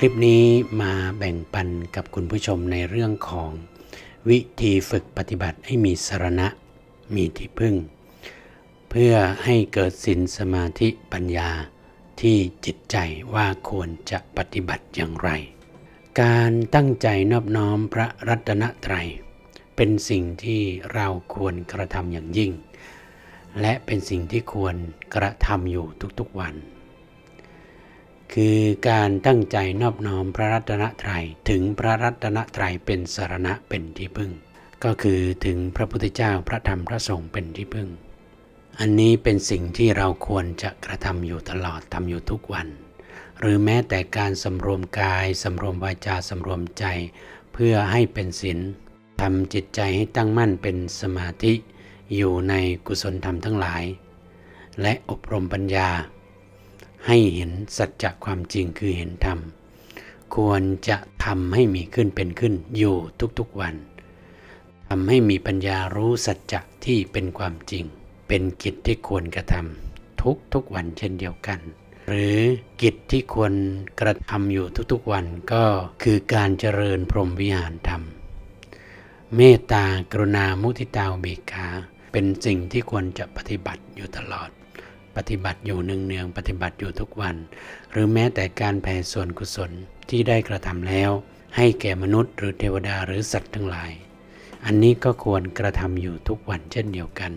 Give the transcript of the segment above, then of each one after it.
คลิปนี้มาแบ่งปันกับคุณผู้ชมในเรื่องของวิธีฝึกปฏิบัติให้มีสรณะ มีที่พึ่ง เพื่อให้เกิดสินสมาธิปัญญาที่จิตใจว่าควรจะปฏิบัติอย่างไร การตั้งใจนอบน้อมพระรัตนตรัย เป็นสิ่งที่เราควรกระทำอย่างยิ่ง และเป็นสิ่งที่ควรกระทำอยู่ทุกๆวัน คือการตั้งใจนอบน้อมพระรัตนตรัยถึงพระรัตนตรัยเป็นสารณะเป็นที่พึ่ง ก็คือถึงพระพุทธเจ้าพระธรรมพระสงฆ์เป็นที่พึ่ง อันนี้เป็นสิ่งที่เราควรจะกระทำอยู่ตลอดทำอยู่ทุกวัน หรือแม้แต่การสำรวมกายสำรวมวาจาสำรวมใจ เพื่อให้เป็นศีลทำจิตใจให้ตั้งมั่นเป็นสมาธิ อยู่ในกุศลธรรมทั้งหลาย และอบรมปัญญา ให้เห็นสัจจะความจริงคือเห็นธรรม ควรจะทำให้มีขึ้นเป็นขึ้นอยู่ทุกๆวันทำให้มีปัญญารู้สัจจะที่เป็นความจริง เป็นกิจที่ควรกระทำทุกทุกๆวันเช่นเดียวกัน หรือกิจที่ควรกระทำอยู่ทุกๆวันก็คือการเจริญพรหมวิหารธรรม เมตตากรุณามุทิตาอุเบกขาเป็นสิ่งที่ควรจะปฏิบัติอยู่ตลอด ปฏิบัติอยู่เนืองๆปฏิบัติอยู่ทุกวัน หรือแม้แต่การแผ่ส่วนกุศลที่ได้กระทำแล้ว ให้แก่มนุษย์หรือเทวดาหรือสัตว์ทั้งหลาย อันนี้ก็ควรกระทำอยู่ทุกวันเช่นเดียวกัน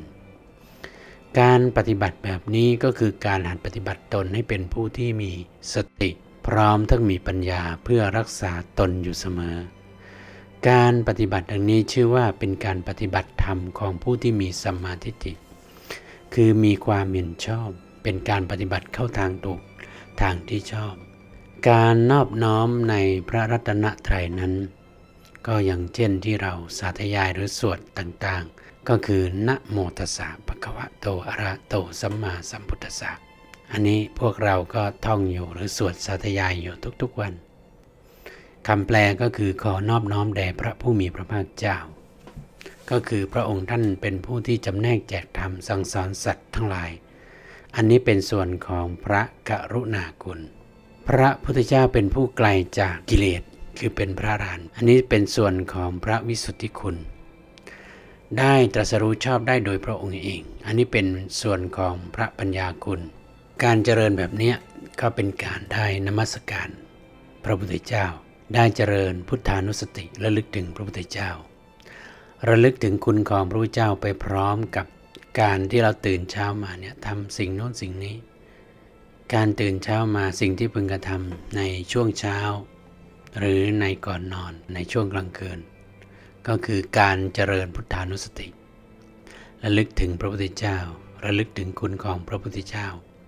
การปฏิบัติแบบนี้ก็คือการหัดปฏิบัติตนให้เป็นผู้ที่มีสติ พร้อมทั้งมีปัญญาเพื่อรักษาตนอยู่เสมอการปฏิบัติดังนี้ชื่อว่าเป็นการปฏิบัติธรรมของผู้ที่มีสัมมาทิฏฐิ คือมีความเห็นชอบ เป็นการปฏิบัติเข้าทางถูกทางที่ชอบ การนอบน้อมในพระรัตนตรัยนั้น ก็อย่างเช่นที่เราสาธยายหรือสวดต่างๆ ก็คือนะโมตัสสะภะคะวะโตอะระหะโตสัมมาสัมพุทธัสสะอันนี้พวกเราก็ท่องอยู่หรือสวดสาธยายอยู่ทุกๆวันคำแปลก็คือขอนอบน้อมแด่พระผู้มีพระภาคเจ้า ก็คือพระองค์ท่านเป็นผู้ที่จำแนกแจกธรรมสั่งสอนสัตว์ทั้งหลาย อันนี้เป็นส่วนของพระกรุณาคุณ พระพุทธเจ้าเป็นผู้ไกลจากกิเลสคือเป็นพระรหันอันนี้เป็นส่วนของพระวิสุทธิคุณ ได้ตรัสรู้ชอบได้โดยพระองค์เอง อันนี้เป็นส่วนของพระปัญญาคุณ การเจริญแบบนี้ก็เป็นการได้นมัสการ พระพุทธเจ้าได้เจริญพุทธานุสติและลึกถึงพระพุทธเจ้า ระลึกถึงคุณของพระพุทธเจ้าไปพร้อมกับการที่เราตื่นเช้ามาเนี่ยทำสิ่งโน้นสิ่งนี้ การตื่นเช้ามาสิ่งที่พึงกระทำในช่วงเช้า หรือในก่อนนอนในช่วงกลางคืน ก็คือการเจริญพุทธานุสติ ระลึกถึงพระพุทธเจ้า ระลึกถึงคุณของพระพุทธเจ้า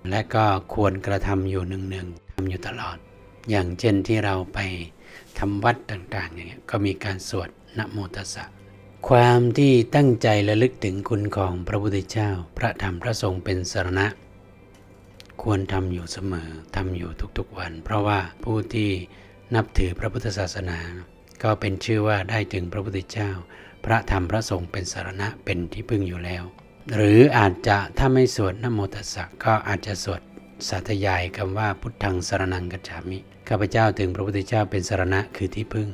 และก็ควรกระทำอยู่เนืองๆทำอยู่ตลอด อย่างเช่นที่เราไปทำวัดต่างๆอย่างเงี้ยก็มีการสวดนะโมตัสสะ ความที่ตั้งใจระลึกถึงคุณของพระพุทธเจ้า พระธรรมพระสงฆ์เป็นสรณะ ควรทำอยู่เสมอทำอยู่ทุกๆวัน เพราะว่าผู้ที่นับถือพระพุทธศาสนา ก็เป็นชื่อว่าได้ถึงพระพุทธเจ้า พระธรรมพระสงฆ์เป็นสารณะเป็นที่พึ่งอยู่แล้ว หรืออาจจะถ้าไม่สวดนโมตัสสะก็อาจจะสวดสาธยายคำว่าพุทธังสารนังกัจฉามิข้าพเจ้าถึงพระพุทธเจ้าเป็นสารณะคือที่พึ่ง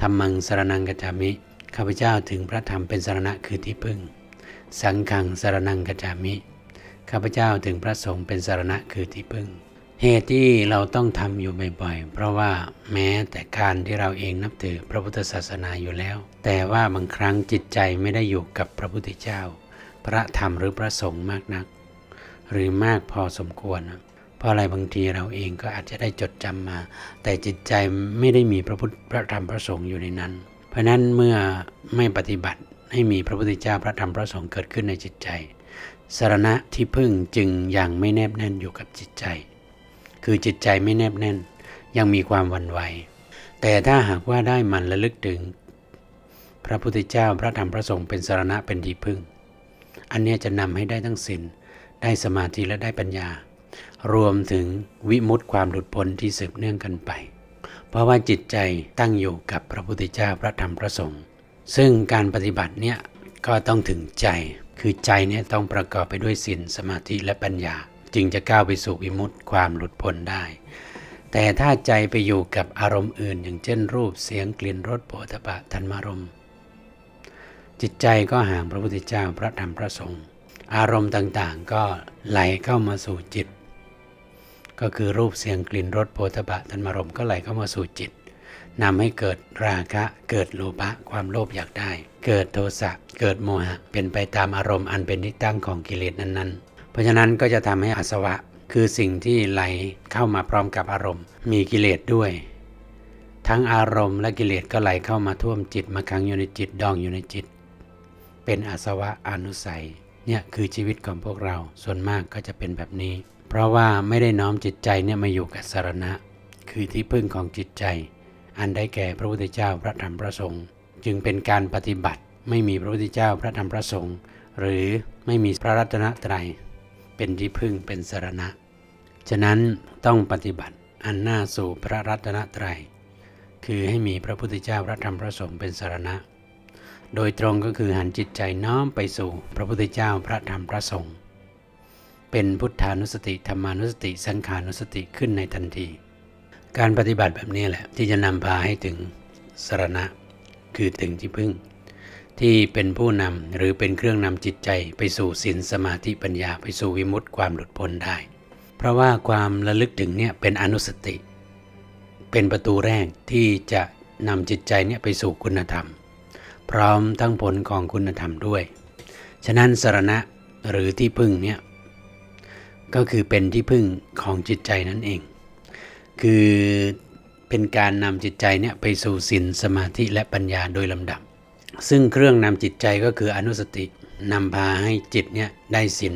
ธรรมังสารนังกัจฉามิ ข้าพเจ้าถึงพระธรรมเป็นสารณะคือที่พึ่ง สังฆังสารนังกัจามิ ข้าพเจ้าถึงพระสงฆ์เป็นสารณะคือที่พึ่ง เหตุที่เราต้องทำอยู่บ่อยๆ เพราะว่าแม้แต่การที่เราเองนับถือพระพุทธศาสนาอยู่แล้ว แต่ว่าบางครั้งจิตใจไม่ได้อยู่กับพระพุทธเจ้า พระธรรมหรือพระสงฆ์มากนัก หรือมากพอสมควรเพราะอะไรบางทีเราเองก็อาจจะได้จดจำมา แต่จิตใจไม่ได้มีพระพุทธพระธรรมพระสงฆ์อยู่ในนั้น เพราะนั้นเมื่อไม่ปฏิบัติให้มีพระพุทธเจ้าพระธรรมพระสงฆ์เกิดขึ้นในจิตใจสารณะที่พึ่งจึงยังไม่แนบแน่นอยู่กับจิตใจ คือจิตใจไม่แนบแน่น ยังมีความวันไหวแต่ถ้าหากว่าได้มันระลึกถึง พระพุทธเจ้าพระธรรมพระสงฆ์เป็นสารณะเป็นที่พึ่ง อันนี้จะนำให้ได้ทั้งศีลได้สมาธิและได้ปัญญา รวมถึงวิมุตติความหลุดพ้นที่สืบเนื่องกันไป เพราะว่าจิตใจตั้งอยู่กับพระพุทธเจ้าพระธรรมพระสงฆ์ซึ่งการปฏิบัติเนี่ยก็ต้องถึงใจ คือใจเนี่ยต้องประกอบไปด้วยศีลสมาธิและปัญญา จึงจะก้าวไปสู่วิมุตติความหลุดพ้นได้ แต่ถ้าใจไปอยู่กับอารมณ์อื่น อย่างเช่น รูปเสียงกลิ่นรสโผฏฐะธรรมารมณ์จิตใจก็ห่างพระพุทธเจ้าพระธรรมพระสงฆ์อารมณ์ต่างๆ ก็ไหลเข้ามาสู่จิต ก็คือรูปเสียงกลิ่นรสโผฏฐะธรรมารมณ์ก็ไหลเข้ามาสู่จิตนำให้เกิดราคะเกิดโลภะความโลภอยากได้ เกิดโทสะเกิดโมหะ เป็นไปตามอารมณ์อันเป็นที่ตั้งของกิเลสนั้นๆ เพราะฉะนั้นก็จะทำให้อาสวะ คือสิ่งที่ไหลเข้ามาพร้อมกับอารมณ์ มีกิเลสด้วย ทั้งอารมณ์และกิเลสก็ไหลเข้ามาท่วมจิตมาขังอยู่ในจิตดองอยู่ในจิต เป็นอาสวะอนุสัยเนี่ยคือชีวิตของพวกเราส่วนมากก็จะเป็นแบบนี้ เพราะว่าไม่ได้น้อมจิตใจเนี่ยมาอยู่กับสารณะ คือที่พึ่งของจิตใจ อันได้แก่พระพุทธเจ้าพระธรรมพระสงฆ์จึงเป็นการปฏิบัติไม่มีพระพุทธเจ้าพระธรรมพระสงฆ์หรือไม่มีพระรัตนตรัย เป็นที่พึ่งเป็นสารณะ ฉะนั้นต้องปฏิบัติอันหน้าสู่พระรัตนตรัย คือให้มีพระพุทธเจ้าพระธรรมพระสงฆ์เป็นสารณะ โดยตรงก็คือหันจิตใจน้อมไปสู่พระพุทธเจ้าพระธรรมพระสงฆ์ เป็นพุทธานุสติธรรมานุสติ สังขานุสติขึ้นในทันที การปฏิบัติแบบนี้แหละ ที่จะนำพาให้ถึงสรณะ คือถึงที่พึ่ง ที่เป็นผู้นำหรือเป็นเครื่องนำจิตใจไปสู่ศีลสมาธิปัญญาไปสู่วิมุตติความหลุดพ้นได้ เพราะว่าความระลึกถึงเนี่ยเป็นอนุสติ เป็นประตูแรกที่จะนำจิตใจเนี่ยไปสู่คุณธรรม พร้อมทั้งผลของคุณธรรมด้วย ฉะนั้นสรณะหรือที่พึ่งเนี่ย ก็คือเป็นที่พึ่งของจิตใจนั่นเอง คือเป็นการนำจิตใจเนี่ยไปสู่ศีลสมาธิและปัญญาโดยลำดับ ซึ่งเครื่องนำจิตใจก็คืออนุสตินำพาให้จิตเนี่ยได้ศีล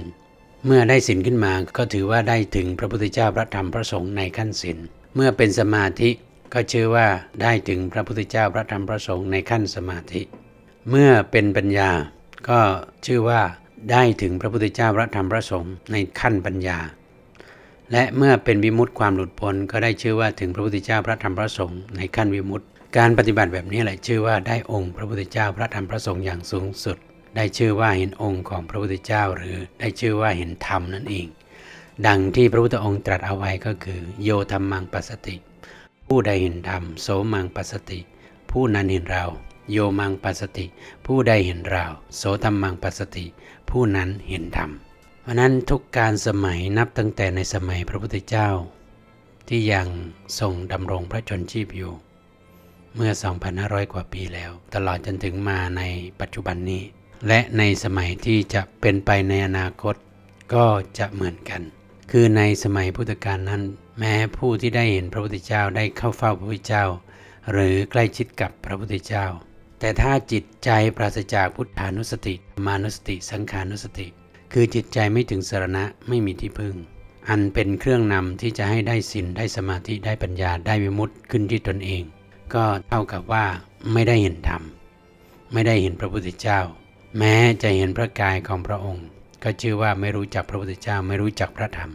เมื่อได้ศีลขึ้นมาก็ถือว่าได้ถึงพระพุทธเจ้าพระธรรมพระสงฆ์ในขั้นศีลเมื่อเป็นสมาธิก็ชื่อว่าได้ถึงพระพุทธเจ้าพระธรรมพระสงฆ์ในขั้นสมาธิ เมื่อเป็นปัญญาก็ชื่อว่า ได้ถึงพระพุทธเจ้าพระธรรมพระสงฆ์ในขั้นปัญญา และเมื่อเป็นวิมุตติความหลุดพ้นก็ได้ชื่อว่าถึงพระพุทธเจ้าพระธรรมพระสงฆ์ในขั้นวิมุตติ การปฏิบัติแบบนี้แหละชื่อว่าได้องค์พระพุทธเจ้าพระธรรมพระสงฆ์อย่างสูงสุด ได้ชื่อว่าเห็นองค์ของพระพุทธเจ้า หรือได้ชื่อว่าเห็นธรรมนั่นเอง ดังที่พระพุทธองค์ตรัสเอาไว้ก็คือ โยธรรมังปัสสติ ผู้ใดเห็นธรรมโสมังปัสสติ ผู้นั้นเห็นเรา โยมังปัสสติ ผู้ใดเห็นเราโสธรรมังปัสสติ ผู้นั้นเห็นธรรมเพราะนั้นทุกการสมัยนับตั้งแต่ในสมัยพระพุทธเจ้า ที่ยังทรงดำรงพระชนชีพอยู่ เมื่อ 2,500 กว่าปีแล้ว ตลอดจนถึงมาในปัจจุบันนี้ และในสมัยที่จะเป็นไปในอนาคตก็จะเหมือนกัน คือในสมัยพุทธกาลนั้น แม้ผู้ที่ได้เห็นพระพุทธเจ้าได้เข้าเฝ้าพระพุทธเจ้า หรือใกล้ชิดกับพระพุทธเจ้า แต่ถ้าจิตใจปราศจากพุทธานุสติมานุสติ สังขานุสติ คือจิตใจไม่ถึงสรณะไม่มีที่พึ่ง อันเป็นเครื่องนำที่จะให้ได้สินได้สมาธิได้ปัญญาได้วิมุตติขึ้นที่ตนเอง ก็เท่ากับว่าไม่ได้เห็นธรรม ไม่ได้เห็นพระพุทธเจ้า แม้จะเห็นพระกายของพระองค์ ก็ชื่อว่าไม่รู้จักพระพุทธเจ้าไม่รู้จักพระธรรม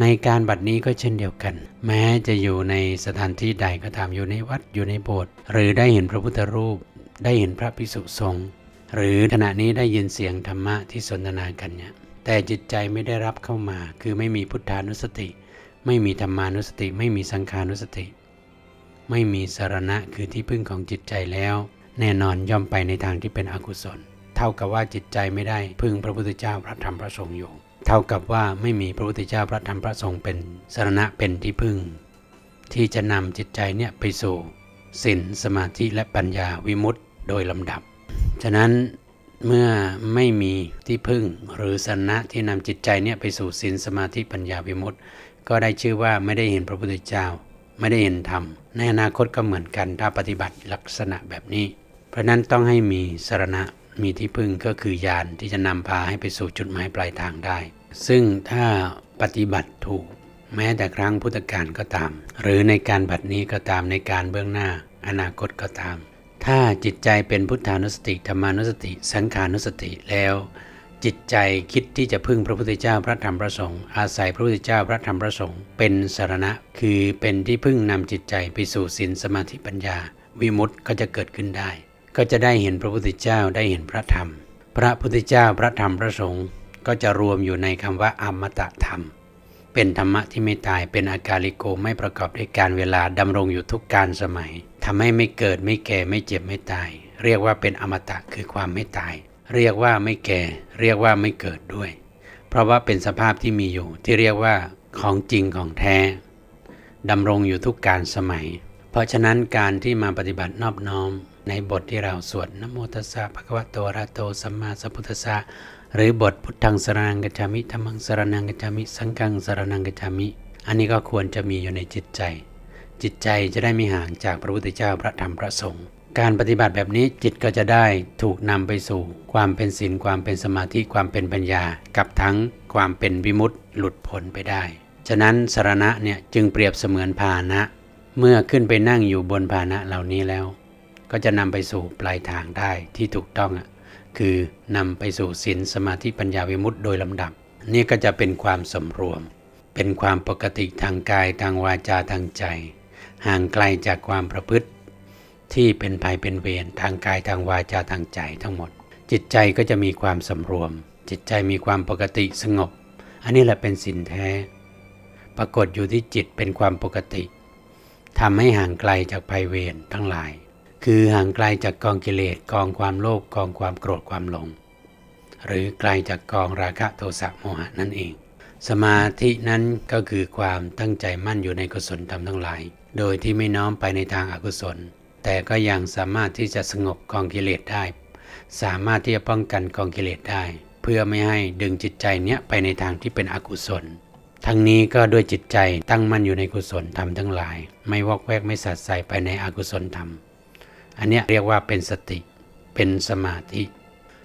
ในการบัดนี้ก็เช่นเดียวกัน แม้จะอยู่ในสถานที่ใดก็ตามอยู่ในวัดอยู่ในโบสถ์หรือได้เห็นพระพุทธรูป ได้เห็นพระภิกษุสงฆ์หรือขณะนี้ได้ยินเสียงธรรมะที่สนทนากันเนี่ยแต่จิตใจไม่ได้รับเข้ามา คือไม่มีพุทธานุสติ ไม่มีธรรมานุสติ ไม่มีสังขานุสติ ไม่มีสารณะคือที่พึ่งของจิตใจแล้ว แน่นอนย่อมไปในทางที่เป็นอกุศล เท่ากับว่าจิตใจไม่ได้พึ่งพระพุทธเจ้าพระธรรมพระสงฆ์อยู่เท่ากับว่าไม่มีพระพุทธเจ้าพระธรรมพระสงฆ์เป็นสารณะเป็นที่พึ่ง ที่จะนำจิตใจเนี่ยไปสู่ ศีลสมาธิและปัญญาวิมุตติโดยลำดับ ฉะนั้นเมื่อไม่มีที่พึ่งหรือสนะที่นำจิตใจเนี่ยไปสู่ศีลสมาธิปัญญาวิมุตติก็ได้ชื่อว่าไม่ได้เห็นพระพุทธเจ้า ไม่ได้เห็นธรรม ในอนาคตก็เหมือนกันถ้าปฏิบัติลักษณะแบบนี้ เพราะนั้นต้องให้มีสรณะมีที่พึ่งก็คือญาณที่จะนำพาให้ไปสู่จุดหมายปลายทางได้ ซึ่งถ้าปฏิบัติถูก แม้แต่ครั้งพุทธกาลก็ตาม หรือในการบัดนี้ก็ตามในการเบื้องหน้า อนาคตก็ตาม ถ้าจิตใจเป็นพุทธานุสติธรรมานุสติ สังขานุสติแล้ว จิตใจคิดที่จะพึ่งพระพุทธเจ้าพระธรรมพระสงฆ์อาศัยพระพุทธเจ้าพระธรรมพระสงฆ์เป็นสารณะ คือเป็นที่พึ่งนำจิตใจไปสู่ศีลสมาธิปัญญา วิมุตติก็จะเกิดขึ้นได้ ก็จะได้เห็นพระพุทธเจ้าได้เห็นพระธรรม พระพุทธเจ้าพระธรรมพระสงฆ์ก็จะรวมอยู่ในคำว่าอมตะธรรม เป็นธรรมะที่ไม่ตายเป็นอากาลิโกไม่ประกอบด้วยการเวลาดำรงอยู่ทุกการสมัยทำให้ไม่เกิดไม่แก่ไม่เจ็บไม่ตาย เรียกว่าเป็นอมตะคือความไม่ตาย เรียกว่าไม่แก่ เรียกว่าไม่เกิดด้วย เพราะว่าเป็นสภาพที่มีอยู่ที่เรียกว่าของจริงของแท้ดำรงอยู่ทุกการสมัย เพราะฉะนั้นการที่มาปฏิบัตินอบน้อม ในบทที่เราสวดนโมตัสสะภะคะวะโตระโตสัมมาสัมพุทธัสสะ หรือบทพุทธังสรนังกัจฉามิธรรมังสรนังกัจฉามิ สังฆังสรนังกัจฉามิ อันนี้ก็ควรจะมีอยู่ในจิตใจ จิตใจจะได้ไม่ห่างจากพระพุทธเจ้าพระธรรมพระสงฆ์การปฏิบัติแบบนี้จิตก็จะได้ถูกนำไปสู่ ความเป็นศีลความเป็นสมาธิความเป็นปัญญา กับทั้งความเป็นวิมุตติหลุดพ้นไปได้ ฉะนั้นสรณะเนี่ยจึงเปรียบเสมือนพาหนะเมื่อขึ้นไปนั่งอยู่บนพาหนะเหล่านี้แล้ว ก็จะนำไปสู่ปลายทางได้ที่ถูกต้องอะ คือนำไปสู่ศีลสมาธิปัญญาวิมุตติโดยลำดับ นี่ก็จะเป็นความสมรวม เป็นความปกติทางกายทางวาจาทางใจ ห่างไกลจากความประพฤติ ที่เป็นภัยเป็นเวรทางกายทางวาจาทางใจทั้งหมด จิตใจก็จะมีความสำรวม จิตใจมีความปกติสงบ อันนี้แหละเป็นสินแท้ ปรากฏอยู่ที่จิตเป็นความปกติทำให้ห่างไกลจากภัยเวรทั้งหลาย คือห่างไกลจากกองกิเลสกองความโลภกองความโกรธความหลง หรือไกลจากกองราคะโทสะโมหะนั่นเอง สมาธินั้นก็คือความตั้งใจมั่นอยู่ในกุศลธรรมทั้งหลาย โดยที่ไม่น้อมไปในทางอากุศล แต่ก็ยังสามารถที่จะสงบกองกิเลสได้ สามารถที่จะป้องกันกองกิเลสได้ เพื่อไม่ให้ดึงจิตใจเนี้ยไปในทางที่เป็นอกุศลทั้งนี้ก็ด้วยจิตใจตั้งมั่นอยู่ในกุศลธรรมทั้งหลาย ไม่วอกแวกไม่สัดใส่ไปในอกุศลธรรม อันนี้เรียกว่าเป็นสติ เป็นสมาธิ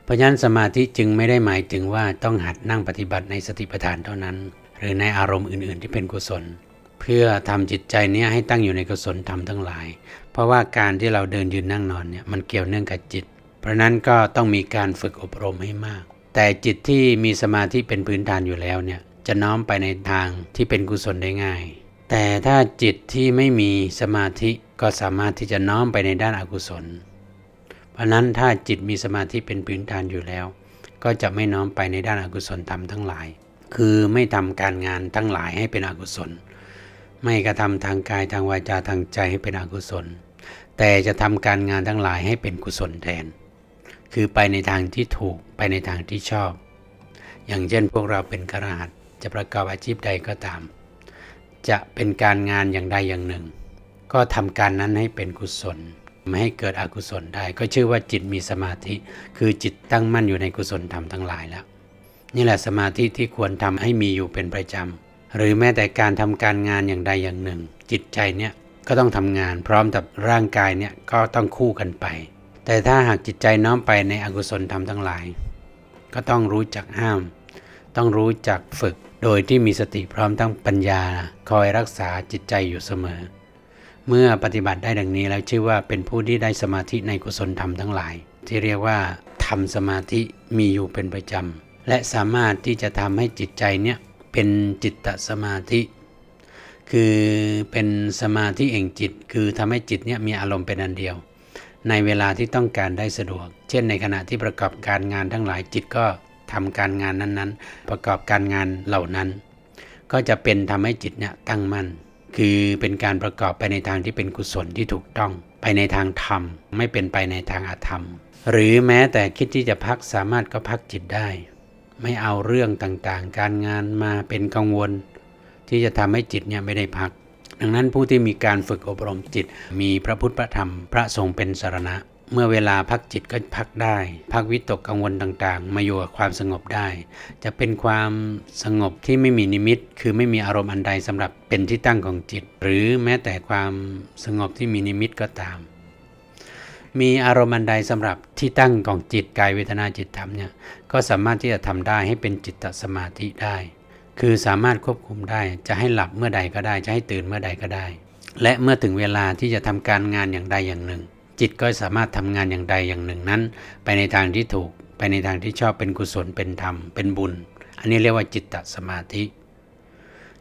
เพราะฉะนั้นสมาธิจึงไม่ได้หมายถึงว่าต้องหัดนั่งปฏิบัติในสติปัฏฐานเท่านั้น หรือในอารมณ์อื่น ๆ ที่เป็นกุศล เพื่อทำจิตใจเนี้ยให้ตั้งอยู่ในกุศลธรรมทั้งหลาย เพราะว่าการที่เราเดินยืนนั่งนอนเนี่ยมันเกี่ยวเนื่องกับจิต เพราะนั้นก็ต้องมีการฝึกอบรมให้มาก แต่จิตที่มีสมาธิเป็นพื้นฐานอยู่แล้วเนี่ยจะน้อมไปในทางที่เป็นกุศลได้ง่าย แต่ถ้าจิตที่ไม่มีสมาธิ ก็สามารถที่จะน้อมไปในด้านอากุศล เพราะนั้นถ้าจิตมีสมาธิเป็นพื้นฐานอยู่แล้ว ก็จะไม่น้อมไปในด้านอากุศลธรรมทั้งหลาย คือไม่ทำการงานทั้งหลายให้เป็นอกุศล ไม่กระทำทางกายทางวาจาทางใจให้เป็นอกุศล แต่จะทำการงานทั้งหลายให้เป็นกุศลแทน คือไปในทางที่ถูกไปในทางที่ชอบ อย่างเช่นพวกเราเป็นกระหัสจะประกอบอาชีพใดก็ตาม จะเป็นการงานอย่างใดอย่างหนึ่ง ก็ทำการนั้นให้เป็นกุศลไม่ให้เกิดอกุศลได้ ก็ชื่อว่าจิตมีสมาธิ คือจิตตั้งมั่นอยู่ในกุศลธรรมทั้งหลายแล้ว นี่แหละสมาธิที่ควรทำให้มีอยู่เป็นประจำหรือแม้แต่การทำการงานอย่างใดอย่างหนึ่ง จิตใจเนี่ยก็ต้องทำงานพร้อมกับร่างกายเนี่ยก็ต้องคู่กันไป แต่ถ้าหากจิตใจน้อมไปในอกุศลธรรมทั้งหลาย ก็ต้องรู้จักห้าม ต้องรู้จักฝึก โดยที่มีสติพร้อมทั้งปัญญา คอยรักษาจิตใจอยู่เสมอ เมื่อปฏิบัติได้ดังนี้แล้วชื่อว่าเป็นผู้ที่ได้สมาธิในกุศลธรรมทั้งหลาย ที่เรียกว่าทำสมาธิมีอยู่เป็นประจำและสามารถที่จะทำให้จิตใจเนี่ยเป็นจิตตสมาธิ คือเป็นสมาธิเองจิต คือทำให้จิตเนี่ยมีอารมณ์เป็นอันเดียว ในเวลาที่ต้องการได้สะดวก เช่นในขณะที่ประกอบการงานทั้งหลายจิตก็ทำการงานนั้นๆ ประกอบการงานเหล่านั้น ก็จะเป็นทำให้จิตเนี่ยตั้งมั่น คือเป็นการประกอบไปในทางที่เป็นกุศลที่ถูกต้อง ไปในทางธรรม ไม่เป็นไปในทางอาธรรม หรือแม้แต่คิดที่จะพักสามารถก็พักจิตได้ ไม่เอาเรื่องต่างๆ การงานมาเป็นกังวล ที่จะทำให้จิตเนี่ยไม่ได้พัก ดังนั้นผู้ที่มีการฝึกอบรมจิต มีพระพุทธพระธรรมพระสงฆ์เป็นสารณะ เมื่อเวลาพักจิตก็พักได้ พักวิตกกังวลต่างๆ มาอยู่กับความสงบได้ จะเป็นความสงบที่ไม่มีนิมิต คือไม่มีอารมณ์อันใดสำหรับเป็นที่ตั้งของจิต หรือแม้แต่ความสงบที่มีนิมิตก็ตาม มีอารมณ์อันใดสำหรับที่ตั้งของจิตกายเวทนาจิตธรรมเนี่ยก็สามารถที่จะทำได้ให้เป็นจิตตสมาธิได้ คือสามารถควบคุมได้จะให้หลับเมื่อใดก็ได้จะให้ตื่นเมื่อใดก็ได้ และเมื่อถึงเวลาที่จะทำการงานอย่างใดอย่างหนึ่ง จิตก็สามารถทำงานอย่างใดอย่างหนึ่งนั้น ไปในทางที่ถูก ไปในทางที่ชอบเป็นกุศลเป็นธรรมเป็นบุญ อันนี้เรียกว่าจิตตสมาธิ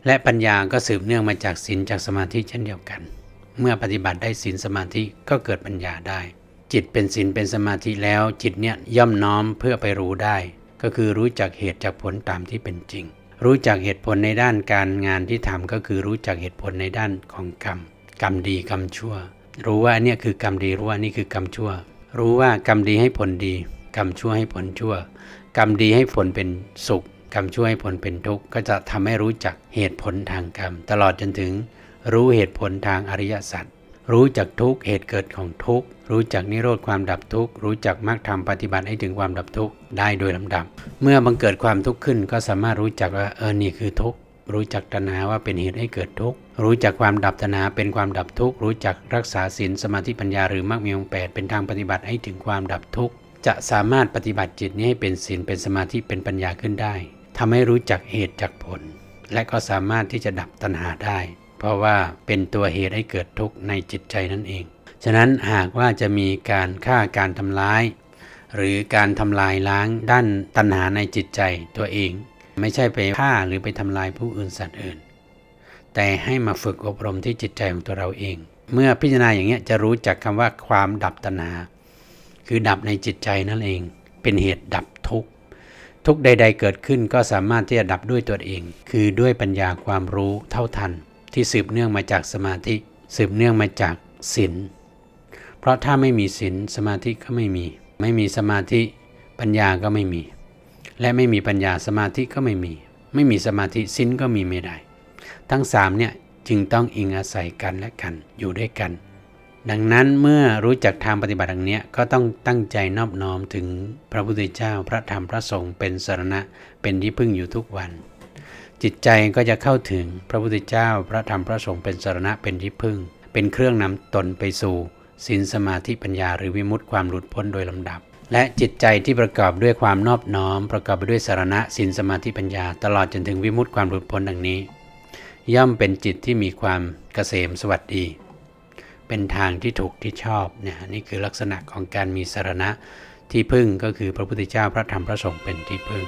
และปัญญาก็สืบเนื่องมาจากศีลจากสมาธิเช่นเดียวกัน เมื่อปฏิบัติได้ศีลสมาธิก็เกิดปัญญาได้ จิตเป็นศีลเป็นสมาธิแล้ว จิตเนี่ยย่อมน้อมเพื่อไปรู้ได้ ก็คือรู้จักเหตุจากผลตามที่เป็นจริง รู้จักเหตุผลในด้านการงานที่ทำก็คือรู้จักเหตุผลในด้านของกรรม กรรมดีกรรมชั่ว รู้ว่าเนี้ยคือกรรมดีรู้ว่านี่คือกรรมชั่ว รู้ว่ากรรมดีให้ผลดี กรรมชั่วให้ผลชั่ว กรรมดีให้ผลเป็นสุข กรรมชั่วให้ผลเป็นทุกข์ก็จะทำให้รู้จักเหตุผลทางกรรม ตลอดจนถึง รู้เหตุผลทางอริยสัจรู้จักทุกข์เหตุเกิดของทุกข์รู้จักนิโรธความดับทุกข์รู้จักมรรคธรรมปฏิบัติให้ถึงความดับทุกข์ได้โดยลำดับ เมื่อบังเกิดความทุกข์ขึ้นก็สามารถรู้จักว่าเออนี่คือทุกข์ รู้จักตัณหาว่าเป็นเหตุให้เกิดทุกข์ รู้จักความดับตัณหาเป็นความดับทุกข์ รู้จักรักษาศีลสมาธิปัญญาหรือมรรคมีองค์แปดเป็นทางปฏิบัติให้ถึงความดับทุกข์ จะสามารถปฏิบัติจิตนี้ให้เป็นศีลเป็นสมาธิเป็นปัญญาขึ้นได้ทำให้รู้จักเหตุจากผล และก็สามารถที่จะดับตัณหาได้ เพราะว่าเป็นตัวเหตุให้เกิดทุกข์ในจิตใจนั่นเอง ฉะนั้นหากว่าจะมีการฆ่าการทำร้าย หรือการทำลายล้างด้านตัณหาในจิตใจตัวเอง ไม่ใช่ไปฆ่าหรือไปทำลายผู้อื่นสัตว์อื่น แต่ให้มาฝึกอบรมที่จิตใจของตัวเราเอง เมื่อพิจารณาอย่างเงี้จะรู้จักคำว่าความดับตัณหาคือดับในจิตใจนั่นเอง เป็นเหตุดับทุกข์ทุกใด ๆ เกิดขึ้นก็สามารถที่จะดับด้วยตัวเอง คือด้วยปัญญาความรู้เท่าทัน ที่สืบเนื่องมาจากสมาธิ สืบเนื่องมาจากศีลเพราะถ้าไม่มีศีลสมาธิก็ไม่มี ไม่มีสมาธิปัญญาก็ไม่มี และไม่มีปัญญาสมาธิก็ไม่มี ไม่มีสมาธิศีลก็มีไม่ได้ ทั้งสามเนี่ยจึงต้องอิงอาศัยกันและกันอยู่ด้วยกัน ดังนั้นเมื่อรู้จักทางปฏิบัติดังเนี้ยก็ต้องตั้งใจนอบน้อมถึงพระพุทธเจ้าพระธรรมพระสงฆ์เป็นสรณะเป็นที่พึ่งอยู่ทุกวัน จิตใจก็จะเข้าถึงพระพุทธเจ้าพระธรรมพระสงฆ์เป็นสรณะเป็นที่พึ่ง เป็นเครื่องนำตนไปสู่ศีลสมาธิปัญญาหรือวิมุตติความหลุดพ้นโดยลำดับ และจิตใจที่ประกอบด้วยความนอบน้อม ประกอบไปด้วยสารณะศีลสมาธิปัญญา ตลอดจนถึงวิมุตติความหลุดพ้นดังนี้ ย่อมเป็นจิตที่มีความเกษมสวัสดี เป็นทางที่ถูกที่ชอบเนี่ยนี่คือลักษณะของการมีสารณะที่พึ่งก็คือพระพุทธเจ้าพระธรรมพระสงฆ์เป็นที่พึ่ง